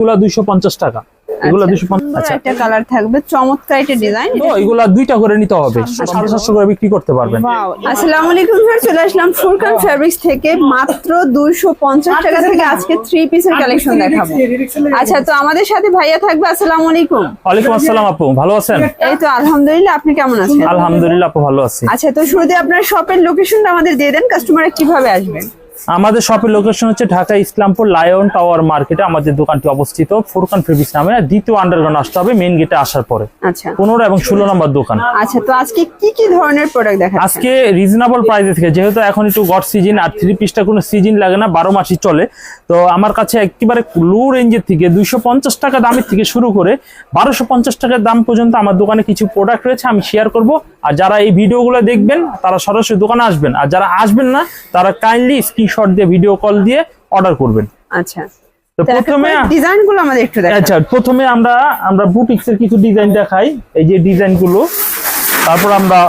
এগুলা দুইশো পঞ্চাশ টাকা। এগুলা আচ্ছা একটা কালার থাকবে চমৎকার একটা ডিজাইন তো এগুলা দুইটা করে নিতে হবে করে বিক্রি করতে পারবেন। আসসালামু আলাইকুম স্যার চলে আসলাম ফুরকান ফেব্রিক্স থেকে মাত্র দুইশো পঞ্চাশ টাকা থেকে আজকে থ্রি পিসের কালেকশন দেখাবো। আচ্ছা তো আমাদের সাথে ভাইয়া থাকবে আসসালামু আলাইকুম। ওয়ালাইকুম আসসালাম আপু ভালো আছেন? এই তো আলহামদুলিল্লাহ আপনি কেমন আছেন? আলহামদুলিল্লাহ আপু ভালো আছি। আচ্ছা তো শুরুতে আপনার শপের লোকেশনটা আমাদের দিয়ে দেন কাস্টমার কীভাবে আসবেন? আমাদের শপের লোকেশন হচ্ছে ঢাকা ইসলামপুর লায়ন টাওয়ার মার্কেটে আমাদের দোকানটি অবস্থিত ফুরকান ফেব্রিক্স নামে। দ্বিতীয় আন্ডারগ্রাউন্ড আসতে হবে মেন গেটে আসার পরে। আচ্ছা। পনেরো এবং ষোলো নম্বর দোকান। আচ্ছা তো আজকে কি কি ধরনের প্রোডাক্ট দেখাচ্ছেন আজকে রিজনেবল প্রাইসে থেকে যেহেতু এখন একটু গড সিজন আর থ্রি পিসটা কোনো সিজন লাগে না বারো মাসই চলে। তো আমার কাছে একেবারে লো রেঞ্জের থেকে দুইশো পঞ্চাশ টাকা দামের থেকে শুরু করে বারোশো পঞ্চাশ টাকার দাম পর্যন্ত আমার দোকানে কিছু প্রোডাক্ট রয়েছে আমি শেয়ার করব। আর যারা এই ভিডিওগুলো দেখবেন তারা সরাসরি দোকানে আসবেন। আর যারা আসবেন না তারা কাইন্ডলি স্ক্রিনশট দিয়ে ভিডিও কল দিয়ে অর্ডার করবেন। আচ্ছা। তো প্রথমে আমাদের একটু আচ্ছা প্রথমে আমরা আমরা বুটিক্সের কিছু ডিজাইন দেখাই। এই যে ডিজাইনগুলো তারপর আমরা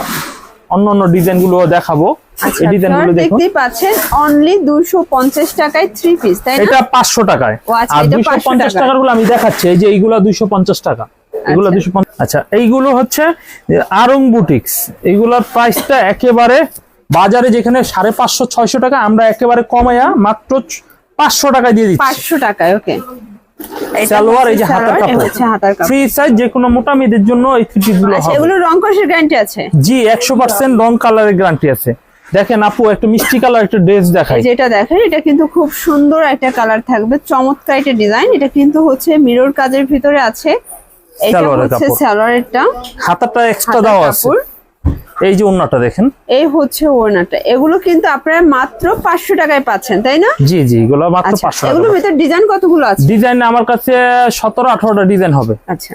অন্য অন্য ডিজাইনগুলো দেখাবো। আচ্ছা এই ডিজাইন দেখুন। দেখতেই পাচ্ছেন অনলি দুশো পঞ্চাশ টাকায় পিস তাই না? এটা পাঁচশো টাকায়। আচ্ছা, আর এটা দুইশো 500 পঞ্চাশ টাকা। টাকারগুলো আমি দেখাচ্ছি। এই যে এইগুলো দুইশো পঞ্চাশ টাকা। এগুলো আচ্ছা। আচ্ছা এইগুলো হচ্ছে আরং বুটিক্স। এইগুলোর প্রাইসটা একেবারে বাজারে যেখানে সাড়ে পাঁচশো ছয়শো টাকা আমরা একেবারে কমাইয়া মাত্র পাঁচশো টাকায় দিয়ে দিচ্ছি। পাঁচশো টাকায় ওকে সালোয়ার এই যে হাতার কাপড়। হচ্ছে হাতার কাপড়। ফ্রি সাইজ যে কোনো মোটা মেয়েদের জন্য এই থ্রি গুলো আচ্ছা হবে। এগুলো রং কষের গ্যারান্টি আছে? জি একশো পার্সেন্ট রং কালারের গ্যারান্টি আছে। দেখেন আপু একটা মিষ্টি কালার একটা ড্রেস দেখাই। যেটা দেখেন এটা কিন্তু খুব সুন্দর একটা কালার থাকবে। চমৎকার একটা ডিজাইন এটা কিন্তু হচ্ছে মিরর কাজের ভিতরে আছে। এটা হচ্ছে। সালোয়ারেরটা। হাতাটা এক্সট্রা দেওয়া আছে। এই যে ওন্নাটা দেখেন। এই হচ্ছে ওড়নাটা। এগুলো কিন্তু আপনারা মাত্র পাঁচশো টাকায় পাচ্ছেন তাই না? জি জি এগুলো মাত্র আচ্ছা পাঁচশো এগুলোর টাকা ভিতরে ডিজাইন কতগুলো আছে? ডিজাইন আমার কাছে সতেরো আঠারোটা ডিজাইন হবে। আচ্ছা।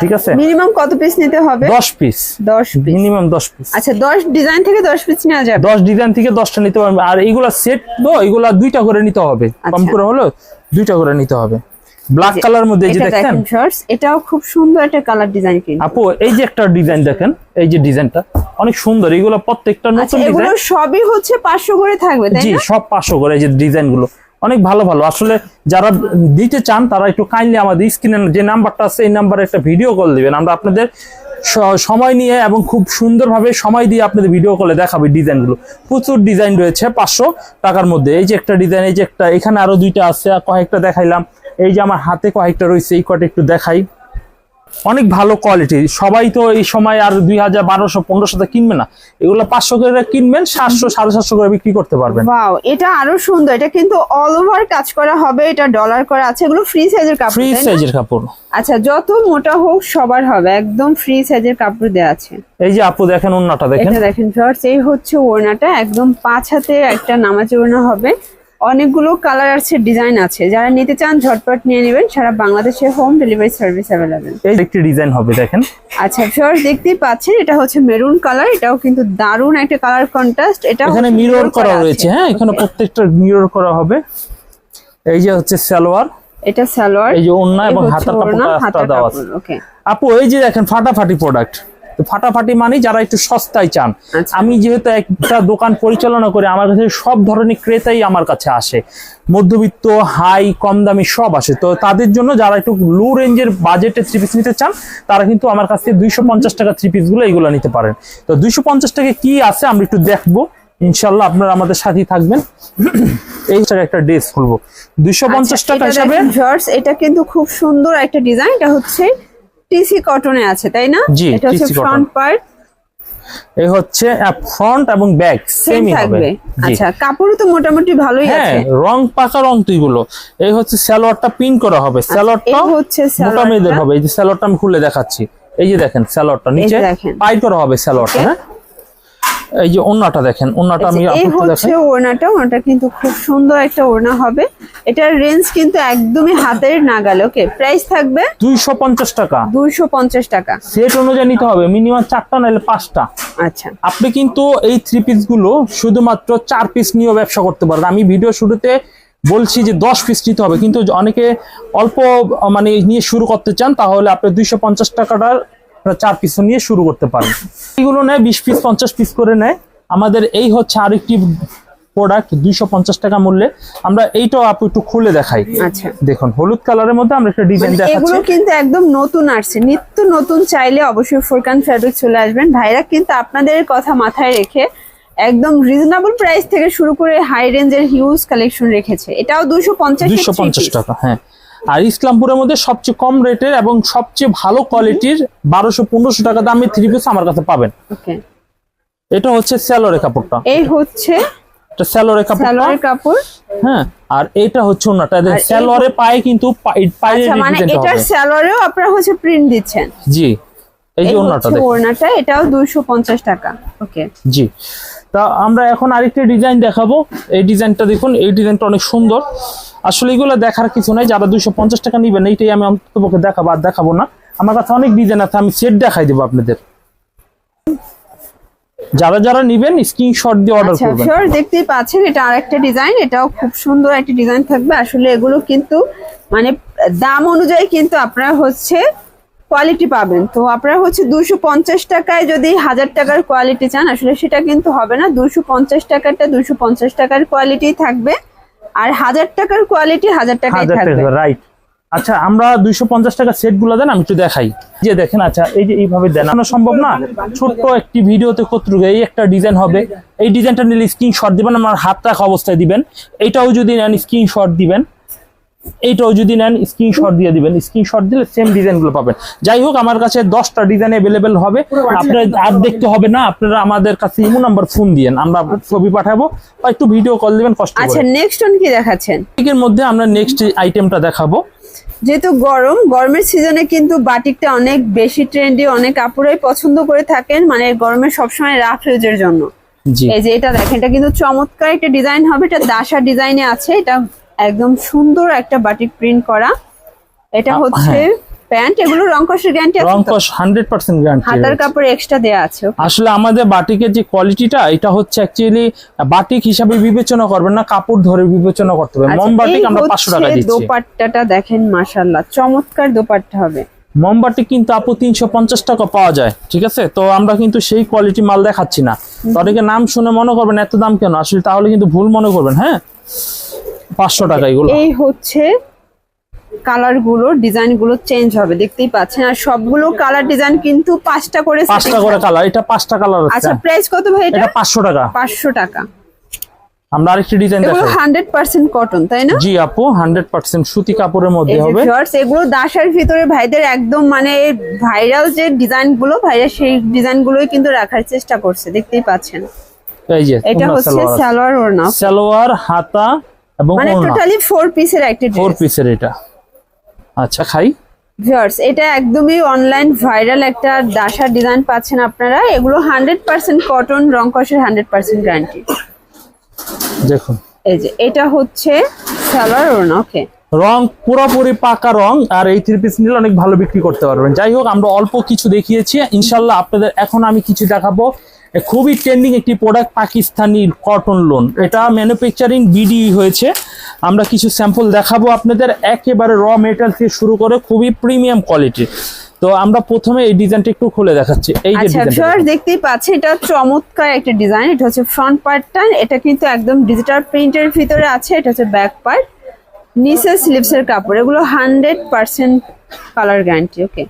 ঠিক আছে? মিনিমাম কত পিস নিতে হবে? দশ পিস দশ পিস মিনিমাম দশ পিস আচ্ছা দশ ডিজাইন থেকে দশ পিস নেওয়া যাবে? দশ ডিজাইন থেকে দশটা নিতে পারবে আর এইগুলা সেট তো এগুলা দুইটা করে নিতে হবে। কম আচ্ছা। করে হলো দুইটা করে নিতে হবে। ব্ল্যাক কালার মধ্যে এই যে দেখেন এটাও খুব সুন্দর একটা কালার ডিজাইন কিন্তু। আপু এই যে একটা ডিজাইন দেখেন এই যে ডিজাইনটা অনেক সুন্দর। এগুলো প্রত্যেকটা নতুন ডিজাইন এগুলো সবই হচ্ছে পাঁচশো করে থাকবে তাই না? জি সব পাঁচশো করে এই যে ডিজাইনগুলো অনেক ভালো ভালো। আসলে যারা দিতে চান তারা একটু কাইন্ডলি আমাদের স্ক্রিনে যে নাম্বারটা আছে এই নাম্বারে একটা ভিডিও কল দিবেন। আমরা আপনাদের সময় নিয়ে এবং খুব সুন্দরভাবে সময় দিয়ে আপনাদের ভিডিও কলে দেখাবে ডিজাইনগুলো প্রচুর ডিজাইন রয়েছে, পাঁচশো টাকার মধ্যে। এই যে একটা ডিজাইন এই যে একটা, এখানে আরও দুইটা আছে কয়েকটা দেখাইলাম। এই যে আমার হাতে কয়েকটা রয়েছে, এই কটা একটু দেখাই। অনেক ভালো কোয়ালিটি সবাই তো এই সময় আর দুই হাজার বারোশো পনেরোশো কিনবে না। এগুলো পাঁচশো করে কিনবেন সাতশো সাড়ে সাতশো করে বিক্রি করতে পারবেন। এটা আরও সুন্দর। এটা কিন্তু অল ওভার কাজ করা হবে এটা ডলার করা আছে। এগুলো ফ্রি সাইজের কাপড় ফ্রি সাইজের কাপড়। আচ্ছা যত মোটা হোক সবার হবে। একদম ফ্রি সাইজের কাপড় দেওয়া আছে। এই যে আপু দেখেন অন্যটা দেখেন। এটা দেখেন শর্টস এই হচ্ছে ওড়নাটা। একদম পাঁচ হাতে একটা নামাজ ওড়না হবে। অনেকগুলো কালার আছে ডিজাইন আছে। যারা নিতে চান ঝটপট নিয়ে নেবেন। সারা বাংলাদেশে হোম ডেলিভারি সার্ভিস অ্যাভেলেবেল এই যে একটি ডিজাইন হবে দেখেন। আচ্ছা শর্টস দেখতেই পাচ্ছেন এটা হচ্ছে মেরুন কালার এটাও কিন্তু দারুণ একটা কালার কন্ট্রাস্ট এটা এখানে মিরর করা রয়েছে হ্যাঁ? এখানে প্রত্যেকটা মিরর করা হবে। এই যে হচ্ছে সালোয়ার। এটা সালোয়ার। এই যে ওড়না এবং হাতার কাপড়টা দেওয়া আছে। আপু এই যে দেখেন ফাটাফাটি প্রোডাক্ট ফাটাফাটি মানে যারা একটু সস্তায় চান। আচ্ছা। আমি যেহেতু একটা দোকান পরিচালনা করি আমার কাছে সব ধরনের ক্রেতাই আমার কাছে আসে। মধ্যবিত্ত হাই কম দামি সব আসে। তো তাদের জন্য যারা একটু লো রেঞ্জের বাজেটে থ্রি পিস নিতে চান তারা কিন্তু আমার কাছ থেকে দুইশো পঞ্চাশ টাকা থ্রি পিসগুলো এইগুলো নিতে পারেন। তো দুইশো পঞ্চাশ টাকা কি আছে আমরা একটু দেখব। ইনশাল্লাহ আপনারা আমাদের সাথেই থাকবেন। এই একটা ড্রেস খুলবো। দুইশো পঞ্চাশ টাকা হিসাবে আচ্ছা, এটা কিন্তু খুব সুন্দর একটা ডিজাইন এটা হচ্ছে টিসি কটনে আছে তাই না? জি, এটা হচ্ছে ফ্রন্ট পার্ট এই হচ্ছে ফ্রন্ট এবং ব্যাক সেম সেমই হবে। আচ্ছা কাপড় তো মোটামুটি ভালোই হ্যাঁ আছে। রং পাকা রং তুইগুলো। এই হচ্ছে সালোয়ারটা পিন করা হবে। সালোয়ারটা এই হচ্ছে মোটা সালোয়ারটা। মেয়েদের হবে। এই যে সালোয়ারটা আমি খুলে দেখাচ্ছি। এই যে দেখেন সালোয়ারটা নিচে পাই করা হবে সালোয়ারটা হ্যাঁ? এই যে ওন্নাটা দেখেন ওন্নাটা আমি এই হচ্ছে ওড়নাটা ওড়নাটা কিন্তু খুব সুন্দর একটা ওড়না হবে। এটার রেঞ্জ কিন্তু একদমই হাতের নাগালে ওকে প্রাইস থাকবে দুইশো পঞ্চাশ টাকা। দুইশো পঞ্চাশ টাকা। সেট অনুযায়ী নিতে হবে মিনিমাম চারটা নাহলে পাঁচটা। আচ্ছা। আপনি কিন্তু এই থ্রি পিসগুলো শুধুমাত্র চার পিস নিয়েও ব্যবসা করতে পারেন আমি ভিডিও শুরুতে বলছি যে দশ পিস নিতে হবে কিন্তু অনেকে অল্প মানে নিয়ে শুরু করতে চান তাহলে আপনি দুইশো পঞ্চাশ টাকাটার আপনারা চার পিস নিয়ে শুরু করতে পারেন। এগুলো নেয় বিশ পিস পঞ্চাশ পিস করে নেয়। আমাদের এই হচ্ছে আরেকটি প্রোডাক্ট দুইশো পঞ্চাশ টাকা মূল্যে। আমরা এইটাও আপু একটু খুলে দেখাই। আচ্ছা। দেখুন হলুদ কালারের মধ্যে আমরা একটা ডিজাইন মানে দেখাচ্ছি। এগুলো কিন্তু একদম নতুন আসছে। নিত্য নতুন চাইলে অবশ্যই ফুরকান ফ্যাব্রিক চলে আসবেন। ভাইরা কিন্তু আপনাদের কথা মাথায় রেখে একদম রিজনেবল প্রাইস থেকে শুরু করে হাই রেঞ্জের হিউজ কালেকশন রেখেছে। এটাও দুশো পঞ্চাশ টাকা হ্যাঁ। আর ইসলামপুরের মধ্যে সবচেয়ে কম রেটের এবং সবচেয়ে ভালো কোয়ালিটির বারোশো পনেরোশো টাকা দামি থ্রি পিস আমার কাছে পাবেন। এটা হচ্ছে স্যালোরের কাপড়টা। এই হচ্ছে কাপড়টা। কাপড়। হ্যাঁ আর এটা হচ্ছে ওনাটা পায়ে কিন্তু আচ্ছা মানে আপনারা হচ্ছে প্রিন্ট দিচ্ছেন। জি এই যে ওনাটা এটাও টাকা। ওকে জি। তা আমরা এখন আরেকটা ডিজাইন দেখাবো। এই ডিজাইনটা দেখুন এই ডিজাইনটা অনেক সুন্দর। আসলে এগুলো দেখার কিছু নাই যারা দুইশো পঞ্চাশ টাকা নিবেন এইটাই আমি অন্ততপক্ষে দেখাবো আর দেখাবো না। আমার কাছে অনেক ডিজাইন আছে আমি সেট দেখাই দেবো আপনাদের। যারা যারা নিবেন স্ক্রিনশট দিয়ে অর্ডার আচ্ছা করবেন। শিওর দেখতেই পাচ্ছেন এটা আরেকটা ডিজাইন এটাও খুব সুন্দর একটা ডিজাইন থাকবে। আসলে এগুলো কিন্তু মানে দাম অনুযায়ী কিন্তু আপনারা হচ্ছে কোয়ালিটি পাবেন। তো আপনারা হচ্ছে দুশো পঞ্চাশ টাকায় যদি হাজার টাকার কোয়ালিটি চান আসলে সেটা কিন্তু হবে না। দুশো পঞ্চাশ টাকারটা দুশো পঞ্চাশ টাকার কোয়ালিটি থাকবে। আর হাজার টাকার কোয়ালিটি হাজার টাকাই হাজার থাকবে। টাকা রাইট আচ্ছা আমরা দুইশো পঞ্চাশ টাকা সেটগুলো দেন আমি একটু দেখাই। যে দেখেন আচ্ছা এই যে এইভাবে দেন। না সম্ভব না? ছোট্ট একটি ভিডিওতে কতটুকু এই একটা ডিজাইন হবে। এই ডিজাইনটা নিলে স্ক্রিনশট দিবেন আমার হাত রাখা অবস্থায় দিবেন। এটাও যদি নেন স্ক্রিনশট দিবেন। এইটাও যদি নেন স্ক্রিনশট দিয়ে দিবেন। স্ক্রিনশট দিলে সেম ডিজাইনগুলো পাবেন। যাই হোক আমার কাছে দশটা ডিজাইন অ্যাভেলেবেল হবে। আপনার আর দেখতে হবে না আপনারা আমাদের কাছে ইমো নাম্বার ফোন দিয়েন। আমরা ছবি পাঠাবো। বা একটু ভিডিও কল দিবেন কষ্ট আচ্ছা নেক্সট কি দেখাচ্ছেন? এর মধ্যে আমরা নেক্সট আইটেমটা দেখাবো। যেহেতু গরম গরমের সিজনে কিন্তু বাটিকটা অনেক বেশি ট্রেন্ডি অনেক কাপড়ই পছন্দ করে থাকেন। মানে গরমে সবসময় রাফ ইউজের জন্য। এই যে এটা দেখেন এটা কিন্তু চমৎকার একটা ডিজাইন হবে। এটা দাসা ডিজাইনে আছে এটা একদম সুন্দর একটা বাটিক প্রিন্ট করা। এটা হচ্ছে হ্যাঁ। প্যান্ট। এগুলো রংকশের গ্যারান্টি আছে রংকশ হান্ড্রেড পার্সেন্ট গ্যারান্টি হাতার কাপড় এক্সট্রা দেয়া আছে আসলে আমাদের বাটিকের যে কোয়ালিটিটা এটা হচ্ছে অ্যাকচুয়ালি বাটিক হিসাবে বিবেচনা করবেন না কাপড় ধরে বিবেচনা করতে হবে। আচ্ছা, মম বাটিক আমরা পাঁচশো টাকা দিচ্ছি। দোপাট্টাটা দেখেন চমৎকার দোপাট্টা হবে। মম কিন্তু আপু তিনশো পঞ্চাশ টাকা পাওয়া যায় ঠিক আছে? তো আমরা কিন্তু সেই কোয়ালিটি মাল দেখাচ্ছি না। অনেকে নাম শুনে মনে করবেন এত দাম কেন? আসলে তাহলে কিন্তু ভুল মনে করবেন হ্যাঁ? পাঁচশো টাকা এগুলো। এই হচ্ছে কালারগুলো ডিজাইনগুলো চেঞ্জ হবে দেখতেই পাচ্ছেন। আর সবগুলো কালার ডিজাইন কিন্তু পাঁচটা করে পাঁচটা করে কালার এটা পাঁচটা কালার আছে আচ্ছা প্রাইস কত ভাই এটা? পাঁচশো টাকা। পাঁচশো টাকা। আমরা আরেকটি ডিজাইন এগুলো দেখাই হান্ড্রেড পার্সেন্ট কটন তাই না? জি আপু হান্ড্রেড পার্সেন্ট সুতি কাপড়ের মধ্যে হবে। এগুলো দাসার ভিতরে ভাইদের একদম মানে ভাইরাল যে ডিজাইনগুলো ভাইরা সেই ডিজাইন গুলোই কিন্তু রাখার চেষ্টা করছে দেখতেই পাচ্ছেন। এই যে এটা হচ্ছে সালোয়ার সালোয়ার ওড়না। সালোয়ার হাতা এবং মানে টোটালি ফোর পিসের একটা ড্রেস পিসের এটা। আচ্ছা খাই। ভিউয়ার্স এটা একদমই অনলাইন ভাইরাল একটা দাসার ডিজাইন পাচ্ছেন আপনারা। এগুলো হান্ড্রেড পার্সেন্ট কটন রং কষের হান্ড্রেড পার্সেন্ট গ্যারান্টি দেখুন। এই যে এটা হচ্ছে সালোয়ার ওড়না ওকে রং পুরোপুরি পাকা রং আর এই থ্রি পিস নিলে অনেক ভালো বিক্রি করতে পারবেন। যাই হোক আমরা অল্প কিছু দেখিয়েছি। ইনশাল্লাহ আপনাদের এখন আমি কিছু দেখাবো। খুবই ট্রেন্ডিং একটি প্রোডাক্ট পাকিস্তানি কটন লোন এটা ম্যানুফ্যাকচারিং বিডি হয়েছে। আমরা কিছু স্যাম্পল দেখাবো আপনাদের। একেবারে র মেটেরিয়াল থেকে শুরু করে খুবই প্রিমিয়াম কোয়ালিটির তো আমরা প্রথমে এই ডিজাইনটা একটু খুলে দেখাচ্ছি। এই যে আচ্ছা ডিজাইনটা দেখতেই পাচ্ছেন এটা চমৎকার একটা ডিজাইন এটা হচ্ছে ফ্রন্ট পার্টটা এটা কিন্তু একদম ডিজিটাল প্রিন্টের ভিতরে আছে। এটা হচ্ছে ব্যাক পার্ট নিচে স্লিভস এর কাপড়। এগুলো hundred percent colour guarantee okay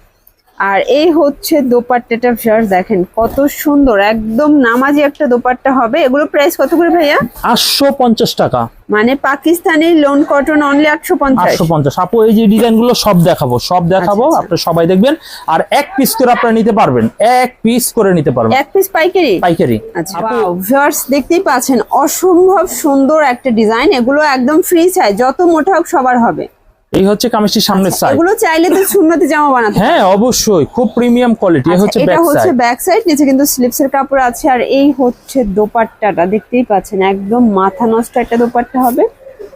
আর এই হচ্ছে দোপাট্টাটা ভিউয়ার্স দেখেন কত সুন্দর একদম নামাজি একটা দোপাট্টা হবে। এগুলো প্রাইস কত করে ভাইয়া? আটশো পঞ্চাশ টাকা। মানে পাকিস্তানি লোন কটন অনলি আটশো পঞ্চাশ। আটশো পঞ্চাশ। আপু এই যে ডিজাইনগুলো সব দেখাবো সব দেখাবো আচ্ছা, আচ্ছা। আপনারা সবাই দেখবেন। আর এক পিস করে আপনারা নিতে পারবেন এক পিস করে নিতে পারবেন। এক পিস পাইকারি? পাইকারি। আচ্ছা ভিউয়ার্স দেখতেই পাচ্ছেন অসম্ভব সুন্দর একটা ডিজাইন এগুলো একদম ফ্রি চাই যত মোটা হোক সবার হবে। এই হচ্ছে কামিজটির সামনের সাইড এগুলো চাইলে তো শূন্যতে জামা বানাতে হ্যাঁ অবশ্যই। খুব প্রিমিয়াম কোয়ালিটি এই আচ্ছা, হচ্ছে এটা হচ্ছে ব্যাক সাইড নিচে কিন্তু স্লিপস এর কাপড় আছে আর এই হচ্ছে দোপাট্টাটা দেখতেই পাচ্ছেন একদম মাথা নষ্ট একটা দোপাট্টা হবে।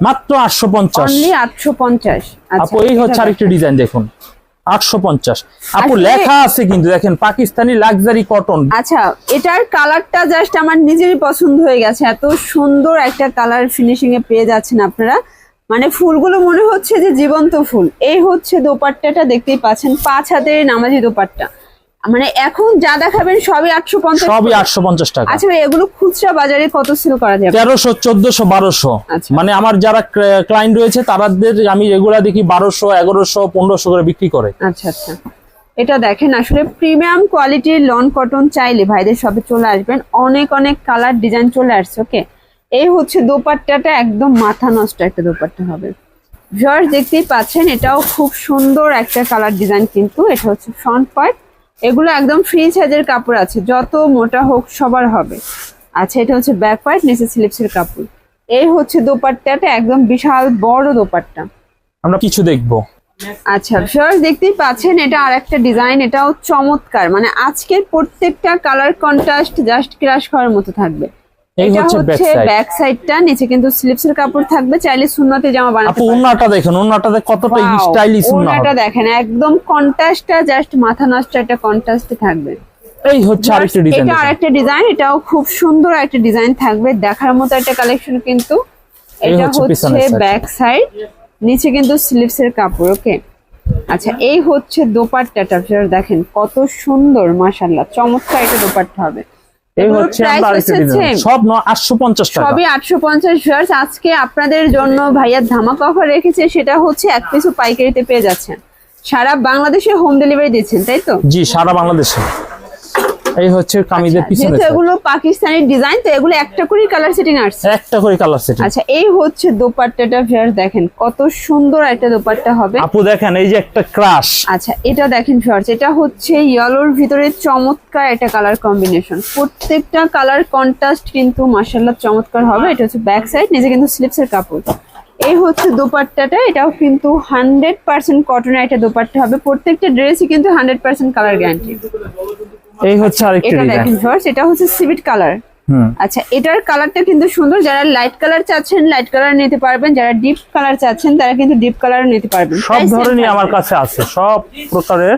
মাত্র আটশো পঞ্চাশ। অনলি আটশো পঞ্চাশ। আচ্ছা, আপু এই হচ্ছে আরেকটি ডিজাইন দেখুন। আটশো পঞ্চাশ। আপু লেখা আছে কিন্তু দেখেন পাকিস্তানি লাক্সারি কটন আচ্ছা এটার কালারটা জাস্ট আমার নিজেরই পছন্দ হয়ে গেছে। এত সুন্দর একটা কালার ফিনিশিং এ পেয়ে যাচ্ছেন আপনারা। মানে ফুলগুলো মনে হচ্ছে যে জীবন্ত ফুল। এই হচ্ছে দোপাট্টাটা দেখতেই পাচ্ছেন পাঁচ হাতের নামাজি দোপাট্টা। মানে এখন যা দেখাবেন সবই আটশো পঞ্চাশ সবই আটশো পঞ্চাশ টাকা। আচ্ছা এগুলো খুচরা বাজারে কত সেল করা যাবে তেরোশো চোদ্দশো বারোশো। আচ্ছা। মানে আমার যারা ক্লায়েন্ট রয়েছে তাদের আমি রেগুলার দেখি বারোশো এগারোশো পনেরোশো করে বিক্রি করে। আচ্ছা আচ্ছা। এটা দেখেন আসলে প্রিমিয়াম কোয়ালিটির লন কটন চাইলে ভাইদের সবে চলে আসবেন। অনেক অনেক কালার ডিজাইন চলে আসছে ওকে এই হচ্ছে দোপাট্টাটা একদম মাথা নষ্ট একটা দোপাট্টা হবে। ভিউয়ার্স দেখতেই পাচ্ছেন এটাও খুব সুন্দর একটা কালার ডিজাইন কিন্তু। এটা হচ্ছে ফ্রন্ট পার্ট এগুলো একদম ফ্রি সাইজের কাপড় আছে যত মোটা হোক সবার হবে। আচ্ছা এটা হচ্ছে ব্যাক পার্ট নিচে স্লিপসের কাপড়। এই হচ্ছে দোপাট্টাটা একদম বিশাল বড় দোপাট্টা। আমরা কিছু দেখব। আচ্ছা ভিউয়ার্স দেখতেই পাচ্ছেন এটা আর একটা ডিজাইন এটাও চমৎকার। মানে আজকের প্রত্যেকটা কালার কন্ট্রাস্ট জাস্ট ক্রাশ করার মতো থাকবে। এটা হচ্ছে। ব্যাক সাইডটা নিচে কিন্তু স্লিপসের কাপড় থাকবে চাইলে সুন্নতে জামা বানাতে আপু উন্নাটা দেখেন উন্নাটাতে কতটা স্টাইলিশ উন্না ওনাটা দেখেন একদম কন্ট্রাস্টটা জাস্ট মাথা নষ্ট একটা কন্ট্রাস্টে থাকবে। এই হচ্ছে আরেকটা ডিজাইন এটা আরেকটা ডিজাইন এটাও খুব সুন্দর একটা ডিজাইন থাকবে। দেখার মতো একটা কালেকশন কিন্তু এটা হচ্ছে। ব্যাক সাইড নিচে কিন্তু স্লিভস এর কাপড় ওকে? আচ্ছা এই হচ্ছে দোপাট্টাটা দেখেন কত সুন্দর মাশাআল্লাহ চমৎকার একটা দোপাট্টা হবে। এই হচ্ছে। সব টাকা। সবই আটশো পঞ্চাশ ভিউয়ার্স আজকে আপনাদের জন্য ভাইয়ার ধামাকা অফার রেখেছে সেটা হচ্ছে এক পাইকারিতে পেয়ে যাচ্ছেন। সারা বাংলাদেশে হোম ডেলিভারি দিচ্ছেন তাই তো? জি সারা বাংলাদেশে। এই হচ্ছে কামিজের আচ্ছা, পিছনে এগুলো পাকিস্তানি ডিজাইন তো এগুলো একটা করেই কালার সেটিং আসছে। একটা করে কালার সেটিং আচ্ছা এই হচ্ছে দোপাট্টাটা ভিউয়ার্স দেখেন কত সুন্দর একটা দোপাট্টা হবে। আপু দেখেন এই যে একটা ক্রাশ আচ্ছা এটা দেখেন ভিউয়ার্স এটা হচ্ছে ইয়েলোর ভিতরে চমৎকার একটা কালার কম্বিনেশন প্রত্যেকটা কালার কন্ট্রাস্ট কিন্তু মাশাআল্লাহ চমৎকার হবে। এটা হচ্ছে ব্যাক সাইড নিজে কিন্তু স্লিপসের কাপড়। এই হচ্ছে দোপাট্টাটা এটাও কিন্তু হান্ড্রেড পার্সেন্ট কটনের একটা দোপাট্টা হবে। প্রত্যেকটা ড্রেসই কিন্তু হান্ড্রেড পার্সেন্ট কালার গ্যারান্টি এই হচ্ছে আরেকটা এটা ডিজাইন এটা হচ্ছে সিভিট কালার আচ্ছা এটার কালারটা কিন্তু সুন্দর। যারা লাইট কালার চাচ্ছেন লাইট কালার নিতে পারবেন। যারা ডিপ কালার চাচ্ছেন তারা কিন্তু ডিপ কালার নিতে পারবেন। সব ধরনের আমার কাছে আছে। সব প্রকারের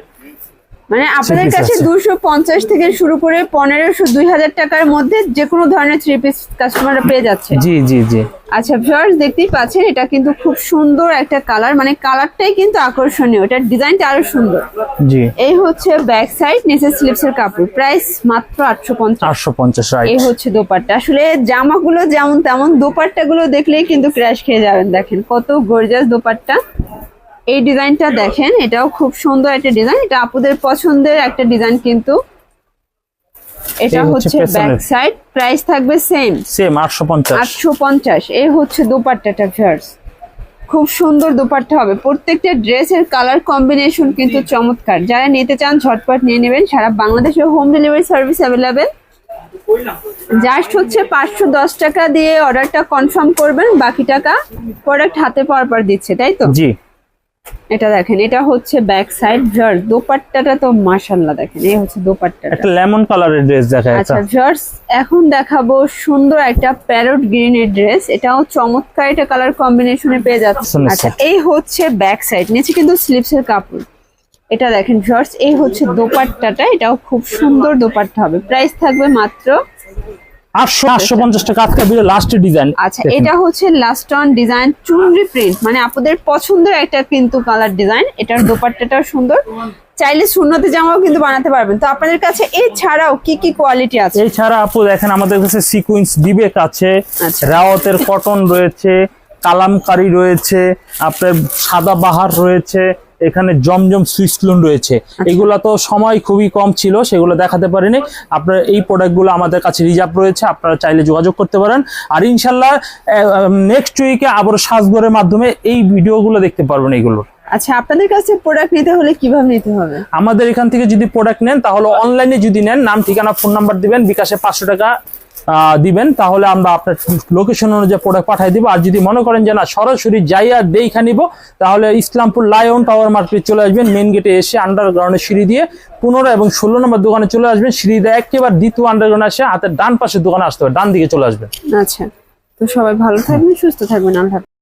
মানে আপনাদের কাছে দুশো পঞ্চাশ থেকে শুরু করে পনেরোশো দুই হাজার টাকার মধ্যে যে কোনো ধরনের থ্রি পিস কাস্টমাররা পেয়ে যাচ্ছে জি জি জি। আচ্ছা ভিউয়ার্স দেখতেই পাচ্ছেন এটা কিন্তু খুব সুন্দর একটা কালার মানে কালারটাই কিন্তু আকর্ষণীয় এটার ডিজাইনটা আরও সুন্দর। জি। এই হচ্ছে ব্যাক সাইড নিচে স্লিপসের কাপড় প্রাইস মাত্র আটশো পঞ্চাশ। চারশো পঞ্চাশ রাইট এই হচ্ছে দোপাট্টা। আসলে জামাগুলো যেমন তেমন দোপাট্টা গুলো দেখলেই কিন্তু ক্র্যাশ খেয়ে যাবেন দেখেন কত গর্জাস দোপাট্টা। এই ডিজাইনটা দেখেন এটাও খুব সুন্দর একটা ডিজাইন। এটা আপুদের পছন্দের একটা ডিজাইন কিন্তু। এটা হচ্ছে। ব্যাক সাইড প্রাইস থাকবে সেম সেম আটশো পঞ্চাশ। আটশো পঞ্চাশ এই হচ্ছে দোপাট্টাটা ফিয়ার্স খুব সুন্দর দোপাট্টা হবে। প্রত্যেকটা ড্রেসের কালার কম্বিনেশন কিন্তু চমৎকার। যারা নিতে চান ঝটপট নিয়ে নেবেন। সারা বাংলাদেশে home delivery service available just হচ্ছে পাঁচশো দশ টাকা দিয়ে অর্ডারটা কনফার্ম করবেন। বাকি টাকা প্রোডাক্ট হাতে পাওয়ার পর দিচ্ছে তাই তো? জি। এটা দেখেন এটা হচ্ছে ব্যাক সাইড ভিউয়ার্স দোপাট্টাটা তো মাশাল্লাহ দেখেন এই হচ্ছে দোপাট্টাটা। একটা লেমন কালারের ড্রেস দেখা আচ্ছা ভিউয়ার্স এখন দেখাবো সুন্দর একটা প্যারট গ্রিন এর ড্রেস এটাও চমৎকার একটা কালার কম্বিনেশনে পেয়ে যাচ্ছে। আচ্ছা এই হচ্ছে ব্যাক সাইড নিচে কিন্তু স্লিপসের কাপড়। এটা দেখেন ভিউয়ার্স এই হচ্ছে দোপাট্টাটা। এটাও খুব সুন্দর দোপাট্টা হবে। প্রাইস থাকবে মাত্র আটশো আটশো পঞ্চাশ টাকা আজকে ভিডিও লাস্ট ডিজাইন আচ্ছা এটা হচ্ছে last on design chunri print মানে আপনাদের পছন্দের একটা কিন্তু কালার ডিজাইন এটার দোপাট্টাটাও সুন্দর। চাইলে শূন্যতে জামাও কিন্তু বানাতে পারবেন। তো আপনাদের কাছে এছাড়াও কি কি কোয়ালিটি আছে? এছাড়া আপু দেখেন আমাদের কাছে সিকুয়েন্স বিবেক আছে আচ্ছা। রাওয়াতের কটন রয়েছে কালামকারি রয়েছে আপনার সাদা বাহার রয়েছে এখানে জমজম সুইসলুন রয়েছে। এগুলা এগুলো তো সময় খুবই কম ছিল সেগুলো দেখাতে পারিনি। আপনার এই প্রোডাক্টগুলো আমাদের কাছে রিজার্ভ রয়েছে আপনারা চাইলে যোগাযোগ করতে পারেন। আর ইনশাল্লাহ নেক্সট উইকে আবার সাজগরের মাধ্যমে এই ভিডিওগুলো দেখতে পারবেন এইগুলো আচ্ছা আপনাদের কাছে প্রোডাক্ট নিতে হলে কীভাবে নিতে হবে? আমাদের এখান থেকে যদি প্রোডাক্ট নেন তাহলে অনলাইনে যদি নেন নাম ঠিকানা ফোন নাম্বার দিবেন বিকাশে পাঁচশো টাকা দিবেন তাহলে আমরা আপনার লোকেশন অনুযায়ী প্রোডাক্ট পাঠিয়ে দিব। আর যদি মনে করেন যে না সরাসরি যাই আর দেখা নিব তাহলে ইসলামপুর লায়ন টাওয়ার মার্কেটে চলে আসবেন। মেন গেটে এসে আন্ডারগ্রাউন্ডের সিঁড়ি দিয়ে পনেরো এবং ষোলো নম্বর দোকানে চলে আসবেন। সিঁড়ি দিয়ে একেবারে দ্বিতীয় আন্ডারগ্রাউন্ড আসে হাতের ডান পাশের দোকানে আসতে হবে ডান দিকে চলে আসবেন। আচ্ছা তো সবাই ভালো থাকবেন সুস্থ থাকবেন আল্লাহ।